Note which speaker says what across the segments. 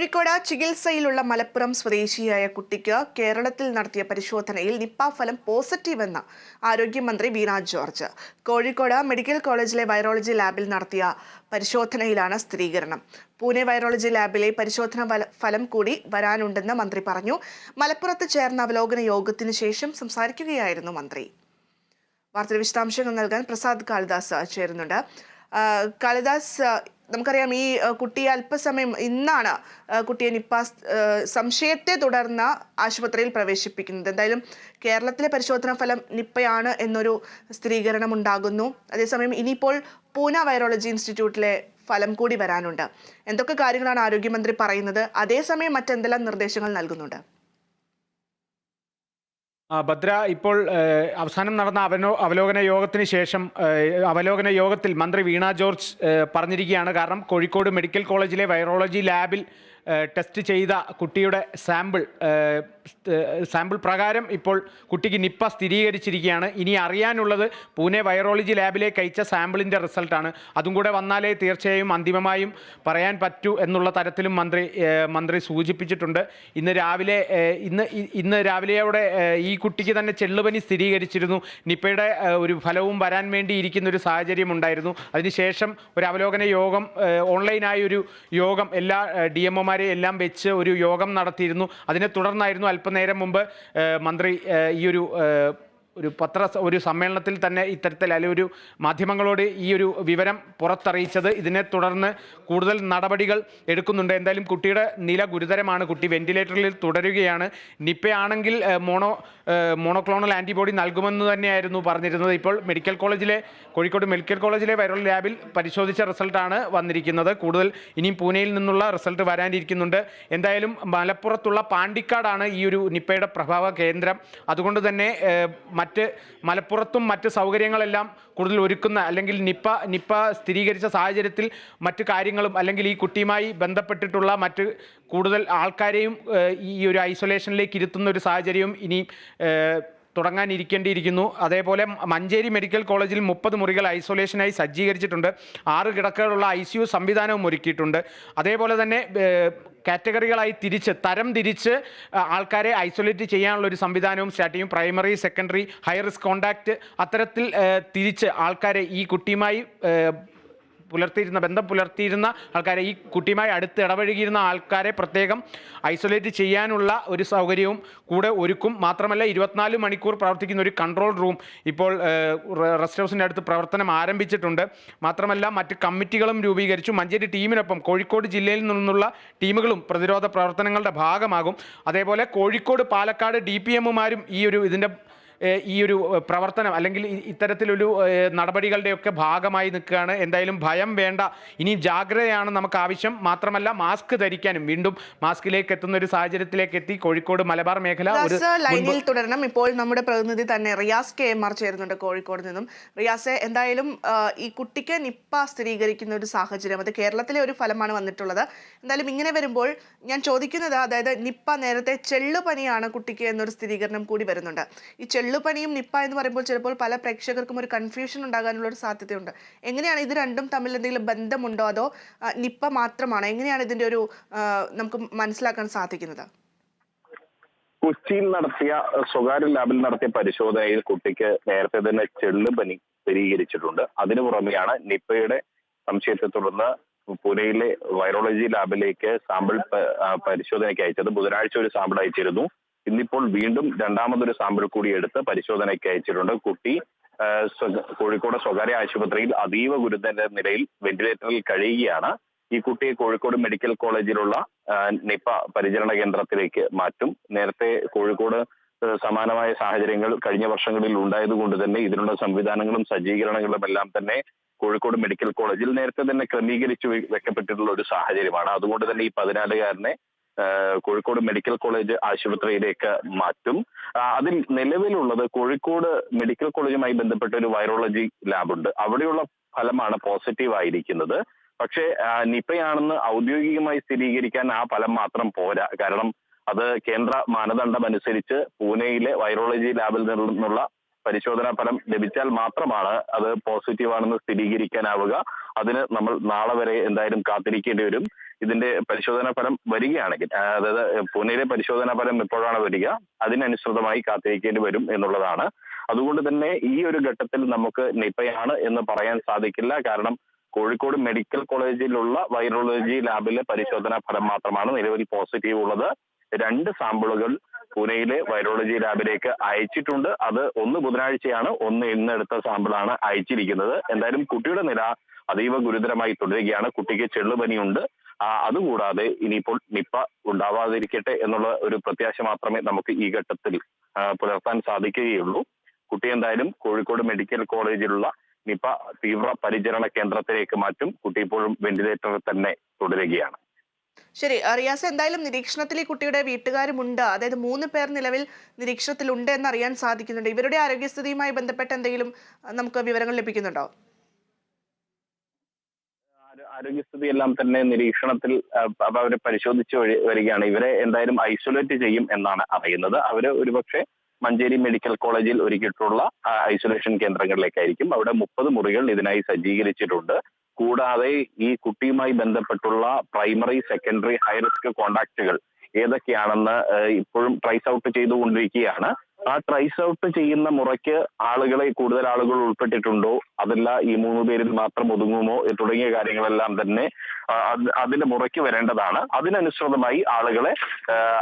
Speaker 1: കോഴിക്കോട് ചികിത്സയിലുള്ള മലപ്പുറം സ്വദേശിയായ കുട്ടിക്ക് കേരളത്തിൽ നടത്തിയ പരിശോധനയിൽ നിപ്പ ഫലം പോസിറ്റീവെന്ന് ആരോഗ്യമന്ത്രി വീണ ജോർജ്. കോഴിക്കോട് മെഡിക്കൽ കോളേജിലെ വൈറോളജി ലാബിൽ നടത്തിയ പരിശോധനയിലാണ് സ്ഥിരീകരണം. പൂനെ വൈറോളജി ലാബിലെ പരിശോധന ഫലം കൂടി വരാനുണ്ടെന്ന് മന്ത്രി പറഞ്ഞു. മലപ്പുറത്ത് ചേർന്ന അവലോകന യോഗത്തിന് ശേഷം സംസാരിക്കുകയായിരുന്നു മന്ത്രി. വാർത്തയുടെ വിശദാംശങ്ങൾ നൽകാൻ പ്രസാദ് കാളിദാസ് ചേരുന്നുണ്ട്. കാളിദാസ് നമുക്കറിയാം ഈ കുട്ടി കുട്ടിയെ അല്പസമയം ഇന്നാണ് കുട്ടിയെ നിപ്പ സംശയത്തെ തുടർന്ന് ആശുപത്രിയിൽ പ്രവേശിപ്പിക്കുന്നത്. എന്തായാലും കേരളത്തിലെ പരിശോധനാ ഫലം നിപ്പയാണ് എന്നൊരു സ്ഥിരീകരണം ഉണ്ടാകുന്നു അതേസമയം ഇനിയിപ്പോൾ പൂന വൈറോളജി ഇൻസ്റ്റിറ്റ്യൂട്ടിലെ ഫലം കൂടി വരാനുണ്ട്. എന്തൊക്കെ കാര്യങ്ങളാണ് ആരോഗ്യമന്ത്രി പറയുന്നത്? അതേസമയം മറ്റെന്തെല്ലാം നിർദ്ദേശങ്ങൾ നൽകുന്നുണ്ട്?
Speaker 2: ഭദ്ര ഇപ്പോൾ അവസാനം നടന്ന അവനോ അവലോകന യോഗത്തിന് ശേഷം അവലോകന യോഗത്തിൽ മന്ത്രി വീണ ജോർജ് പറഞ്ഞിരിക്കുകയാണ്. കാരണം കോഴിക്കോട് മെഡിക്കൽ കോളേജിലെ വൈറോളജി ലാബിൽ ടെസ്റ്റ് ചെയ്ത കുട്ടിയുടെ സാമ്പിൾ സാമ്പിൾ പ്രകാരം ഇപ്പോൾ കുട്ടിക്ക് നിപ്പ സ്ഥിരീകരിച്ചിരിക്കുകയാണ്. ഇനി അറിയാനുള്ളത് പൂനെ വൈറോളജി ലാബിലേക്ക് അയച്ച സാമ്പിളിന്റെ റിസൾട്ടാണ് അതും കൂടെ വന്നാലേ തീർച്ചയായും അന്തിമമായും പറയാൻ പറ്റൂ എന്നുള്ള തരത്തിലും മന്ത്രി മന്ത്രി സൂചിപ്പിച്ചിട്ടുണ്ട്. ഇന്ന് രാവിലെ ഇന്ന് ഇന്ന് രാവിലെയോടെ ഈ കുട്ടിക്ക് തന്നെ ചെള്ളുപനി സ്ഥിരീകരിച്ചിരുന്നു. നിപ്പയുടെ ഒരു ഫലവും വരാൻ വേണ്ടി ഇരിക്കുന്ന ഒരു സാഹചര്യം ഉണ്ടായിരുന്നു. അതിനുശേഷം ഒരു അവലോകന യോഗം ഓൺലൈനായി ഒരു യോഗം എല്ലാ ഡി എം ഒമാരെ എല്ലാം വെച്ച് ഒരു യോഗം നടത്തിയിരുന്നു. അതിനെ തുടർന്നായിരുന്നു അല്പനേരം മുമ്പ് മന്ത്രി ഈ ഒരു ഒരു പത്ര ഒരു സമ്മേളനത്തിൽ തന്നെ ഇത്തരത്തിൽ അല്ലെങ്കിൽ ഒരു മാധ്യമങ്ങളോട് ഈ ഒരു വിവരം പുറത്തറിയിച്ചത്. ഇതിനെ തുടർന്ന് കൂടുതൽ നടപടികൾ എടുക്കുന്നുണ്ട്. എന്തായാലും കുട്ടിയുടെ നില ഗുരുതരമാണ്. കുട്ടി വെന്റിലേറ്ററിൽ തുടരുകയാണ്. നിപ്പയാണെങ്കിൽ മോണോ മോണോക്ലോണൽ ആന്റിബോഡി നൽകുമെന്ന് തന്നെയായിരുന്നു പറഞ്ഞിരുന്നത്. ഇപ്പോൾ മെഡിക്കൽ കോളേജിലെ കോഴിക്കോട് മെഡിക്കൽ കോളേജിലെ വൈറൽ ലാബിൽ പരിശോധിച്ച റിസൾട്ടാണ് വന്നിരിക്കുന്നത്. കൂടുതൽ ഇനിയും പൂനെയിൽ നിന്നുള്ള റിസൾട്ട് വരാനിരിക്കുന്നുണ്ട്. എന്തായാലും മലപ്പുറത്തുള്ള പാണ്ടിക്കാടാണ് ഈ ഒരു നിപ്പയുടെ പ്രഭാവ കേന്ദ്രം. അതുകൊണ്ട് തന്നെ മറ്റ് മലപ്പുറത്തും മറ്റ് സൗകര്യങ്ങളെല്ലാം കൂടുതൽ ഒരുക്കുന്ന അല്ലെങ്കിൽ നിപ്പ നിപ്പ സ്ഥിരീകരിച്ച സാഹചര്യത്തിൽ മറ്റ് കാര്യങ്ങളും അല്ലെങ്കിൽ ഈ കുട്ടിയുമായി ബന്ധപ്പെട്ടിട്ടുള്ള മറ്റ് കൂടുതൽ ആൾക്കാരെയും ഈ ഒരു ഐസൊലേഷനിലേക്ക് ഇരുത്തുന്ന ഒരു സാഹചര്യവും ഇനി തുടങ്ങാനിരിക്കേണ്ടിയിരിക്കുന്നു. അതേപോലെ മഞ്ചേരി മെഡിക്കൽ കോളേജിൽ മുപ്പത് മുറികൾ ഐസൊലേഷനായി സജ്ജീകരിച്ചിട്ടുണ്ട്. ആറ് കിടക്കകളുള്ള ഐ സി യു സംവിധാനവും ഒരുക്കിയിട്ടുണ്ട്. അതേപോലെ തന്നെ കാറ്റഗറികളായി തിരിച്ച് തരം തിരിച്ച് ആൾക്കാരെ ഐസൊലേറ്റ് ചെയ്യാനുള്ള ഒരു സംവിധാനവും സ്റ്റാർട്ട് ചെയ്യും primary secondary high risk contact അത്തരത്തിൽ തിരിച്ച് ആൾക്കാരെ ഈ കുട്ടിയുമായി പുലർത്തിയിരുന്ന ബന്ധം പുലർത്തിയിരുന്ന ആൾക്കാരെ ഈ കുട്ടിയുമായി അടുത്ത് ഇടപഴകിയിരുന്ന ആൾക്കാരെ പ്രത്യേകം ഐസൊലേറ്റ് ചെയ്യാനുള്ള ഒരു സൗകര്യവും കൂടെ ഒരുക്കും. മാത്രമല്ല ഇരുപത്തിനാല് മണിക്കൂർ പ്രവർത്തിക്കുന്ന ഒരു കൺട്രോൾ റൂം ഇപ്പോൾ റെസ്റ്റ് ഹൗസിന്റെ അടുത്ത് പ്രവർത്തനം ആരംഭിച്ചിട്ടുണ്ട്. മാത്രമല്ല മറ്റ് കമ്മിറ്റികളും രൂപീകരിച്ചു. മഞ്ചേരി ടീമിനൊപ്പം കോഴിക്കോട് ജില്ലയിൽ നിന്നുള്ള ടീമുകളും പ്രതിരോധ പ്രവർത്തനങ്ങളുടെ ഭാഗമാകും. അതേപോലെ കോഴിക്കോട് പാലക്കാട് ഡി പി എമ്മുമാരും ഈ ഒരു ഇതിന്റെ ഈ ഒരു പ്രവർത്തനം അല്ലെങ്കിൽ ഇത്തരത്തിലൊരു നടപടികളുടെയൊക്കെ ഭാഗമായി നിൽക്കുകയാണ്. എന്തായാലും ഭയം വേണ്ട. ഇനി ജാഗ്രതയാണ് നമുക്ക് ആവശ്യം. മാത്രമല്ല മാസ്ക് ധരിക്കാനും. വീണ്ടും മാസ്കിലേക്ക് എത്തുന്ന ഒരു സാഹചര്യത്തിലേക്ക് എത്തി. കോഴിക്കോട് മലബാർ മേഖല
Speaker 1: ലൈനിൽ തുടരണം. ഇപ്പോൾ നമ്മുടെ പ്രതിനിധി തന്നെ റിയാസ് കെ എം ആർ ചേരുന്നുണ്ട് കോഴിക്കോട് നിന്നും. റിയാസെ എന്തായാലും ഈ കുട്ടിക്ക് നിപ്പ സ്ഥിരീകരിക്കുന്ന ഒരു സാഹചര്യം അത് കേരളത്തിലെ ഒരു ഫലമാണ് വന്നിട്ടുള്ളത്. എന്തായാലും ഇങ്ങനെ വരുമ്പോൾ ഞാൻ ചോദിക്കുന്നത് അതായത് നിപ്പ നേരത്തെ ചെള്ളുപനിയാണ് കുട്ടിക്ക് എന്നൊരു സ്ഥിരീകരണം കൂടി വരുന്നുണ്ട്. ഈ ചെള്ളുപനിയും നിപ്പ എന്ന് പറയുമ്പോൾ ചിലപ്പോൾ പല പ്രേക്ഷകർക്കും ഒരു കൺഫ്യൂഷൻ ഉണ്ടാകാനുള്ള ഒരു സാധ്യതയുണ്ട്. എങ്ങനെയാണ് ഇത് രണ്ടും തമ്മിൽ എന്തെങ്കിലും ബന്ധമുണ്ടോ? അതോ നിപ്പ മാത്രമാണോ? എങ്ങനെയാണ് ഇതിന്റെ ഒരു നമുക്ക് മനസ്സിലാക്കാൻ സാധിക്കുന്നത്?
Speaker 3: കൊച്ചിയിൽ നടത്തിയ സ്വകാര്യ ലാബിൽ നടത്തിയ പരിശോധനയിൽ കുട്ടിക്ക് നേരത്തെ തന്നെ ചെള്ളുപനി സ്ഥിരീകരിച്ചിട്ടുണ്ട്. അതിനു പുറമെയാണ് നിപ്പയുടെ സംശയത്തെ തുടർന്ന് പൂനെയിലെ വൈറോളജി ലാബിലേക്ക് സാമ്പിൾ പരിശോധനയ്ക്ക് അയച്ചത്. ബുധനാഴ്ച ഒരു സാമ്പിൾ അയച്ചിരുന്നു. ഇന്നിപ്പോൾ വീണ്ടും രണ്ടാമതൊരു സാമ്പിൾ കൂടി എടുത്ത് പരിശോധനയ്ക്ക് അയച്ചിട്ടുണ്ട്. കുട്ടി കോഴിക്കോട് സ്വകാര്യ ആശുപത്രിയിൽ അതീവ ഗുരുതര നിലയിൽ വെന്റിലേറ്ററിൽ കഴിയുകയാണ്. ഈ കുട്ടിയെ കോഴിക്കോട് മെഡിക്കൽ കോളേജിലുള്ള നിപ പരിചരണ കേന്ദ്രത്തിലേക്ക് മാറ്റും. നേരത്തെ കോഴിക്കോട് സമാനമായ സാഹചര്യങ്ങൾ കഴിഞ്ഞ വർഷങ്ങളിൽ ഉണ്ടായതുകൊണ്ട് തന്നെ ഇതിനുള്ള സംവിധാനങ്ങളും സജ്ജീകരണങ്ങളും എല്ലാം തന്നെ കോഴിക്കോട് മെഡിക്കൽ കോളേജിൽ നേരത്തെ തന്നെ ക്രമീകരിച്ചു വെക്കപ്പെട്ടിട്ടുള്ള ഒരു സാഹചര്യമാണ്. അതുകൊണ്ട് തന്നെ ഈ പതിനാലുകാരനെ കോഴിക്കോട് മെഡിക്കൽ കോളേജ് ആശുപത്രിയിലേക്ക് മാറ്റും. അതിൽ നിലവിലുള്ളത് കോഴിക്കോട് മെഡിക്കൽ കോളേജുമായി ബന്ധപ്പെട്ട ഒരു വൈറോളജി ലാബുണ്ട് അവിടെയുള്ള ഫലമാണ് പോസിറ്റീവ് ആയിരിക്കുന്നത്. പക്ഷേ നിപയാണെന്ന് ഔദ്യോഗികമായി സ്ഥിരീകരിക്കാൻ ആ ഫലം മാത്രം പോരാ. കാരണം അത് കേന്ദ്ര മാനദണ്ഡം അനുസരിച്ച് പൂനെയിലെ വൈറോളജി ലാബിൽ നിന്നുള്ള പരിശോധനാ ഫലം ലഭിച്ചാൽ മാത്രമാണ് അത് പോസിറ്റീവ് ആണെന്ന് സ്ഥിരീകരിക്കാനാവുക. അതിന് നമ്മൾ നാളെ വരെ എന്തായാലും കാത്തിരിക്കേണ്ടി വരും. ഇതിന്റെ പരിശോധനാ ഫലം വരികയാണെങ്കിൽ അതായത് പൂനെയിലെ പരിശോധനാ ഫലം എപ്പോഴാണ് വരിക അതിനനുസൃതമായി കാത്തിരിക്കേണ്ടി വരും എന്നുള്ളതാണ്. അതുകൊണ്ട് തന്നെ ഈ ഒരു ഘട്ടത്തിൽ നമുക്ക് നിപയാണ് എന്ന് പറയാൻ സാധിക്കില്ല. കാരണം കോഴിക്കോട് മെഡിക്കൽ കോളേജിലുള്ള വൈറോളജി ലാബിലെ പരിശോധനാ ഫലം മാത്രമാണ് നിലവിൽ പോസിറ്റീവ് ഉള്ളത്. രണ്ട് സാമ്പിളുകൾ പൂനെയിലെ വൈറോളജി ലാബിലേക്ക് അയച്ചിട്ടുണ്ട്. അത് ഒന്ന് ബുധനാഴ്ചയാണ്. ഒന്ന് ഇന്ന് എടുത്ത സാമ്പിളാണ് അയച്ചിരിക്കുന്നത്. എന്തായാലും കുട്ടിയുടെ നില അതീവ ഗുരുതരമായി തുടരുകയാണ്. കുട്ടിക്ക് ചെള്ളുപനിയുണ്ട്. അതുകൂടാതെ ഇനിയിപ്പോൾ നിപ്പ ഉണ്ടാവാതിരിക്കട്ടെ എന്നുള്ള ഒരു പ്രത്യാശ മാത്രമേ നമുക്ക് ഈ ഘട്ടത്തിൽ പുലർത്താൻ സാധിക്കുകയുള്ളൂ. കുട്ടി എന്തായാലും കോഴിക്കോട് മെഡിക്കൽ കോളേജിലുള്ള നിപ തീവ്ര പരിചരണ കേന്ദ്രത്തിലേക്ക് മാറ്റും. കുട്ടി ഇപ്പോഴും വെന്റിലേറ്ററിൽ തന്നെ തുടരുകയാണ്.
Speaker 1: ശരി റിയാസ് എന്തായാലും നിരീക്ഷണത്തിൽ ഈ കുട്ടിയുടെ വീട്ടുകാരുമുണ്ട്. അതായത് മൂന്ന് പേർ നിലവിൽ നിരീക്ഷണത്തിലുണ്ട് എന്ന് അറിയാൻ സാധിക്കുന്നുണ്ട്. ഇവരുടെ ആരോഗ്യസ്ഥിതിയുമായി ബന്ധപ്പെട്ട് എന്തെങ്കിലും നമുക്ക് വിവരങ്ങൾ ലഭിക്കുന്നുണ്ടോ?
Speaker 3: ആരോഗ്യസ്ഥിതി എല്ലാം തന്നെ നിരീക്ഷണത്തിൽ അവരെ പരിശോധിച്ച് വരികയാണ്. ഇവരെ എന്തായാലും ഐസൊലേറ്റ് ചെയ്യും എന്നാണ് അറിയുന്നത്. അവർ ഒരുപക്ഷെ മഞ്ചേരി മെഡിക്കൽ കോളേജിൽ ഒരുക്കിയിട്ടുള്ള ഐസൊലേഷൻ കേന്ദ്രങ്ങളിലേക്കായിരിക്കും. അവിടെ മുപ്പത് മുറികൾ ഇതിനായി സജ്ജീകരിച്ചിട്ടുണ്ട്. കൂടാതെ ഈ കുട്ടിയുമായി ബന്ധപ്പെട്ടുള്ള പ്രൈമറി സെക്കൻഡറി ഹൈ റിസ്ക് കോണ്ടാക്റ്റുകൾ ഏതൊക്കെയാണെന്ന് ഇപ്പോഴും ട്രൈസ് ഔട്ട് ചെയ്തുകൊണ്ടിരിക്കുകയാണ്. ആ ട്രൈസ് ഔട്ട് ചെയ്യുന്ന മുറയ്ക്ക് ആളുകളെ കൂടുതൽ ആളുകൾ ഉൾപ്പെട്ടിട്ടുണ്ടോ? അതല്ല ഈ മൂന്ന് പേരിൽ മാത്രം ഒതുങ്ങുമോ? തുടങ്ങിയ കാര്യങ്ങളെല്ലാം തന്നെ അതിന്റെ മുറയ്ക്ക് വരേണ്ടതാണ്. അതിനനുസൃതമായി ആളുകളെ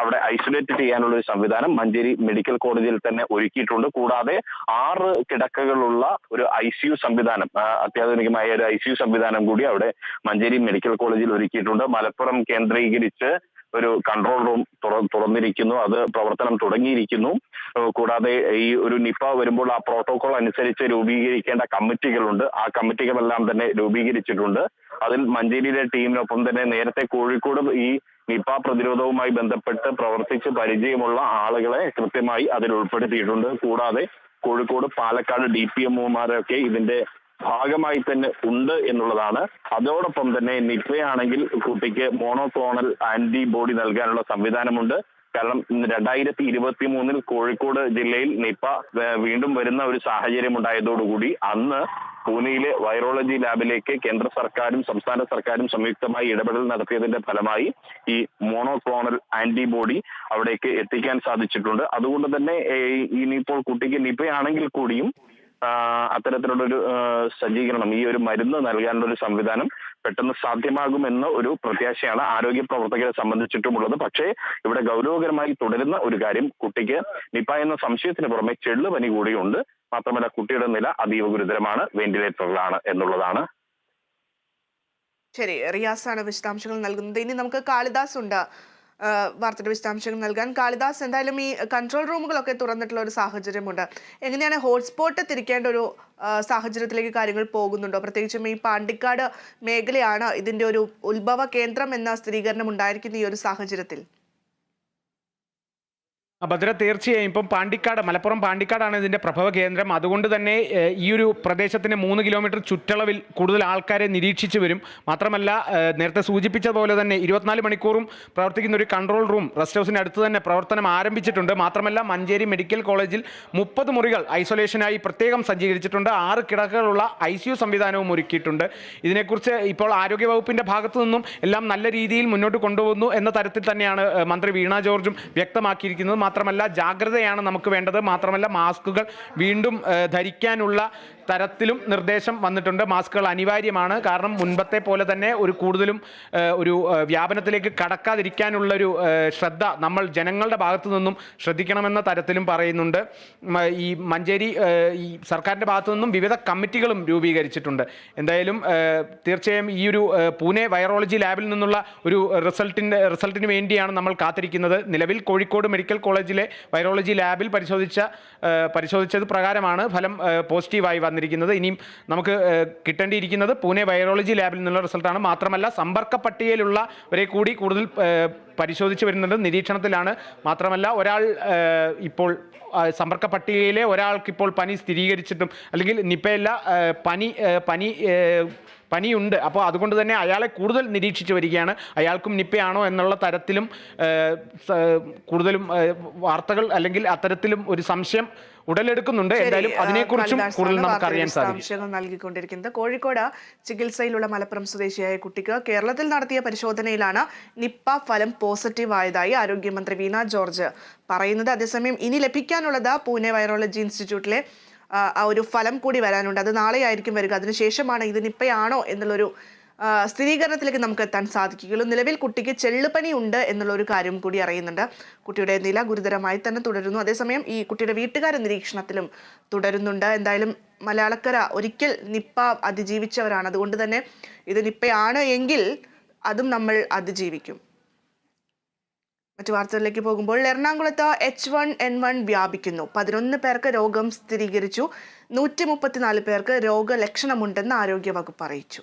Speaker 3: അവിടെ ഐസൊലേറ്റ് ചെയ്യാനുള്ള ഒരു സംവിധാനം മഞ്ചേരി മെഡിക്കൽ കോളേജിൽ തന്നെ ഒരുക്കിയിട്ടുണ്ട്. കൂടാതെ ആറ് കിടക്കകളുള്ള ഒരു ഐ സി യു സംവിധാനം അത്യാധുനികമായ ഒരു ഐ സി യു സംവിധാനം കൂടി അവിടെ മഞ്ചേരി മെഡിക്കൽ കോളേജിൽ ഒരുക്കിയിട്ടുണ്ട്. മലപ്പുറം കേന്ദ്രീകരിച്ച് ഒരു കൺട്രോൾ റൂം തുറ- തുറന്നിരിക്കുന്നു. അത് പ്രവർത്തനം തുടങ്ങിയിരിക്കുന്നു. കൂടാതെ ഈ ഒരു നിപ വരുമ്പോൾ ആ പ്രോട്ടോകോൾ അനുസരിച്ച് രൂപീകരിക്കേണ്ട കമ്മിറ്റികളുണ്ട്. ആ കമ്മിറ്റികളെല്ലാം തന്നെ രൂപീകരിച്ചിട്ടുണ്ട്. അതിൽ മഞ്ചേരിയിലെ ടീമിനൊപ്പം തന്നെ നേരത്തെ കോഴിക്കോട് ഈ നിപ പ്രതിരോധവുമായി ബന്ധപ്പെട്ട് പ്രവർത്തിച്ച് പരിചയമുള്ള ആളുകളെ കൃത്യമായി അതിൽ ഉൾപ്പെടുത്തിയിട്ടുണ്ട്. കൂടാതെ കോഴിക്കോട് പാലക്കാട് ഡി പി എംഒമാരൊക്കെ ഇതിന്റെ ഭാഗമായി തന്നെ ഉണ്ട് എന്നുള്ളതാണ്. അതോടൊപ്പം തന്നെ നിപ്പയാണെങ്കിൽ കുട്ടിക്ക് മോണോക്ലോണൽ ആന്റിബോഡി നൽകാനുള്ള സംവിധാനമുണ്ട്. കാരണം രണ്ടായിരത്തി ഇരുപത്തി മൂന്നിൽ കോഴിക്കോട് ജില്ലയിൽ നിപ്പ വീണ്ടും വരുന്ന ഒരു സാഹചര്യം ഉണ്ടായതോടുകൂടി അന്ന് പൂനെയിലെ വൈറോളജി ലാബിലേക്ക് കേന്ദ്ര സർക്കാരും സംസ്ഥാന സർക്കാരും സംയുക്തമായി ഇടപെടൽ നടത്തിയതിന്റെ ഫലമായി ഈ മോണോക്ലോണൽ ആന്റിബോഡി അവിടേക്ക് എത്തിക്കാൻ സാധിച്ചിട്ടുണ്ട്. അതുകൊണ്ട് തന്നെ ഇനിയിപ്പോൾ കുട്ടിക്ക് നിപ്പയാണെങ്കിൽ കൂടിയും അത്തരത്തിലുള്ളൊരു സജ്ജീകരണം ഈ ഒരു മരുന്ന് നൽകാനുള്ള ഒരു സംവിധാനം പെട്ടെന്ന് സാധ്യമാകുമെന്ന ഒരു പ്രത്യാശയാണ് ആരോഗ്യ പ്രവർത്തകരെ സംബന്ധിച്ചിട്ടുമുള്ളത്. പക്ഷേ ഇവിടെ ഗൗരവകരമായി തുടരുന്ന ഒരു കാര്യം കുട്ടിക്ക് നിപ എന്ന സംശയത്തിന് പുറമെ ചെള്ളുപനി കൂടിയുണ്ട്. മാത്രമല്ല കുട്ടിയുടെ നില അതീവ ഗുരുതരമാണ് വെന്റിലേറ്ററിലാണ് എന്നുള്ളതാണ്.
Speaker 1: ശരി റിയാസാണ് വിശദാംശങ്ങൾ നൽകുന്നത്. ഇനി നമുക്ക് കാളിദാസ് ഉണ്ട് വാർത്തയുടെ വിശദാംശങ്ങൾ നൽകാൻ കാളിദാസ് എന്തായാലും ഈ കൺട്രോൾ റൂമുകളൊക്കെ തുറന്നിട്ടുള്ള ഒരു സാഹചര്യമുണ്ട്. എങ്ങനെയാണ് ഹോട്ട്സ്പോട്ട് തിരിക്കേണ്ട ഒരു സാഹചര്യത്തിലേക്ക് കാര്യങ്ങൾ പോകുന്നുണ്ടോ? പ്രത്യേകിച്ചും ഈ പാണ്ടിക്കാട് മേഖലയാണ് ഇതിന്റെ ഒരു ഉത്ഭവ കേന്ദ്രം എന്ന സ്ഥിരീകരണം ഉണ്ടായിരിക്കുന്ന ഈ ഒരു സാഹചര്യത്തിൽ.
Speaker 2: ഭദ്ര തീർച്ചയായും. ഇപ്പം പാണ്ടിക്കാട് മലപ്പുറം പാണ്ടിക്കാടാണ് ഇതിന്റെ പ്രഭവ കേന്ദ്രം. അതുകൊണ്ട് തന്നെ ഈ ഒരു പ്രദേശത്തിന് മൂന്ന് കിലോമീറ്റർ ചുറ്റളവിൽ കൂടുതൽ ആൾക്കാരെ നിരീക്ഷിച്ചു വരും. മാത്രമല്ല നേരത്തെ സൂചിപ്പിച്ച പോലെ തന്നെ ഇരുപത്തിനാല് മണിക്കൂറും പ്രവർത്തിക്കുന്ന ഒരു കൺട്രോൾ റൂം റെസ്റ്റ് ഹൗസിന് അടുത്ത് തന്നെ പ്രവർത്തനം ആരംഭിച്ചിട്ടുണ്ട്. മാത്രമല്ല മഞ്ചേരി മെഡിക്കൽ കോളേജിൽ മുപ്പത് മുറികൾ ഐസൊലേഷനായി പ്രത്യേകം സജ്ജീകരിച്ചിട്ടുണ്ട്. ആറ് കിടക്കകളുള്ള ഐ സി യു സംവിധാനവും ഒരുക്കിയിട്ടുണ്ട്. ഇതിനെക്കുറിച്ച് ഇപ്പോൾ ആരോഗ്യവകുപ്പിന്റെ ഭാഗത്തു നിന്നും എല്ലാം നല്ല രീതിയിൽ മുന്നോട്ട് കൊണ്ടുപോകുന്നു എന്ന തരത്തിൽ തന്നെയാണ് മന്ത്രി വീണ ജോർജും വ്യക്തമാക്കിയിരിക്കുന്നത്. മാത്രമല്ല ജാഗ്രതയാണ് നമുക്ക് വേണ്ടത്. മാത്രമല്ല മാസ്കുകൾ വീണ്ടും ധരിക്കാനുള്ള തരത്തിലും നിർദ്ദേശം വന്നിട്ടുണ്ട്. മാസ്കുകൾ അനിവാര്യമാണ്. കാരണം മുൻപത്തെ പോലെ തന്നെ ഒരു കൂടുതലും ഒരു വ്യാപനത്തിലേക്ക് കടക്കാതിരിക്കാനുള്ളൊരു ശ്രദ്ധ നമ്മൾ ജനങ്ങളുടെ ഭാഗത്തു നിന്നും ശ്രദ്ധിക്കണമെന്ന തരത്തിലും പറയുന്നുണ്ട്. ഈ മഞ്ചേരി ഈ സർക്കാരിന്റെ ഭാഗത്തു നിന്നും വിവിധ കമ്മിറ്റികളും രൂപീകരിച്ചിട്ടുണ്ട്. എന്തായാലും തീർച്ചയായും ഈ ഒരു പൂനെ വൈറോളജി ലാബിൽ നിന്നുള്ള ഒരു റിസൾട്ടിന്റെ റിസൾട്ടിന് വേണ്ടിയാണ് നമ്മൾ കാത്തിരിക്കുന്നത്. നിലവിൽ കോഴിക്കോട് മെഡിക്കൽ കോളേജിലെ വൈറോളജി ലാബിൽ പരിശോധിച്ച പരിശോധിച്ചത് പ്രകാരമാണ് ഫലം പോസിറ്റീവായി പോസിറ്റീവായി വന്നിരിക്കുന്നത് ഇനിയും നമുക്ക് കിട്ടേണ്ടിയിരിക്കുന്നത് പൂനെ വൈറോളജി ലാബിൽ നിന്നുള്ള റിസൾട്ടാണ്. മാത്രമല്ല സമ്പർക്ക പട്ടികയിലുള്ളവരെ കൂടി കൂടുതൽ പരിശോധിച്ച് വരുന്നുണ്ട്. നിരീക്ഷണത്തിലാണ്. മാത്രമല്ല ഒരാൾ ഇപ്പോൾ സമ്പർക്ക പട്ടികയിലെ ഒരാൾക്കിപ്പോൾ പനി സ്ഥിരീകരിച്ചിട്ടും അല്ലെങ്കിൽ നിപ്പയല്ല പനി പനി പനിയുണ്ട്. അപ്പോൾ അതുകൊണ്ട് തന്നെ അയാളെ കൂടുതൽ നിരീക്ഷിച്ചു വരികയാണ്. അയാൾക്കും നിപ്പയാണോ എന്നുള്ള തരത്തിലും കൂടുതലും വാർത്തകൾ അല്ലെങ്കിൽ അത്തരത്തിലും ഒരു സംശയം ഉടലെടുക്കുന്നുണ്ട്. എന്തായാലും അതിനെക്കുറിച്ചും കൂടുതൽ നമുക്ക് അറിയാൻ സാധിക്കും.
Speaker 1: നൽകിക്കൊണ്ടിരിക്കുന്നത്. കോഴിക്കോട് ചികിത്സയിലുള്ള മലപ്പുറം സ്വദേശിയായ കുട്ടിക്ക് കേരളത്തിൽ നടത്തിയ പരിശോധനയിലാണ് നിപ്പ ഫലം പോസിറ്റീവ് ആയതായി ആരോഗ്യമന്ത്രി വീണ ജോർജ് പറയുന്നത്. അതേസമയം ഇനി ലഭിക്കാനുള്ളത് പൂനെ വൈറോളജി ഇൻസ്റ്റിറ്റ്യൂട്ടിലെ ഒരു ഫലം കൂടി വരാനുണ്ട്. അത് നാളെയായിരിക്കും വരിക. അതിനുശേഷമാണ് ഇത് നിപ്പയാണോ എന്നുള്ളൊരു സ്ഥിരീകരണത്തിലേക്ക് നമുക്ക് എത്താൻ സാധിക്കുകയുള്ളൂ. നിലവിൽ കുട്ടിക്ക് ചെള്ളുപനി ഉണ്ട് എന്നുള്ള ഒരു കാര്യം കൂടി അറിയുന്നുണ്ട്. കുട്ടിയുടെ നില ഗുരുതരമായി തന്നെ തുടരുന്നു. അതേസമയം ഈ കുട്ടിയുടെ വീട്ടുകാർ നിരീക്ഷണത്തിലും തുടരുന്നുണ്ട്. എന്തായാലും മലയാളക്കര ഒരിക്കൽ നിപ്പ അതിജീവിച്ചവരാണ്. അതുകൊണ്ട് തന്നെ ഇത് നിപ്പയാണ് എങ്കിൽ അതും നമ്മൾ അതിജീവിക്കും. മറ്റു വാർത്തകളിലേക്ക് പോകുമ്പോൾ എറണാകുളത്ത് എച്ച് വൺ എൻ വൺ വ്യാപിക്കുന്നു. പതിനൊന്ന് പേർക്ക് രോഗം സ്ഥിരീകരിച്ചു. നൂറ്റി മുപ്പത്തിനാല് പേർക്ക് രോഗലക്ഷണമുണ്ടെന്ന് ആരോഗ്യവകുപ്പ് അറിയിച്ചു.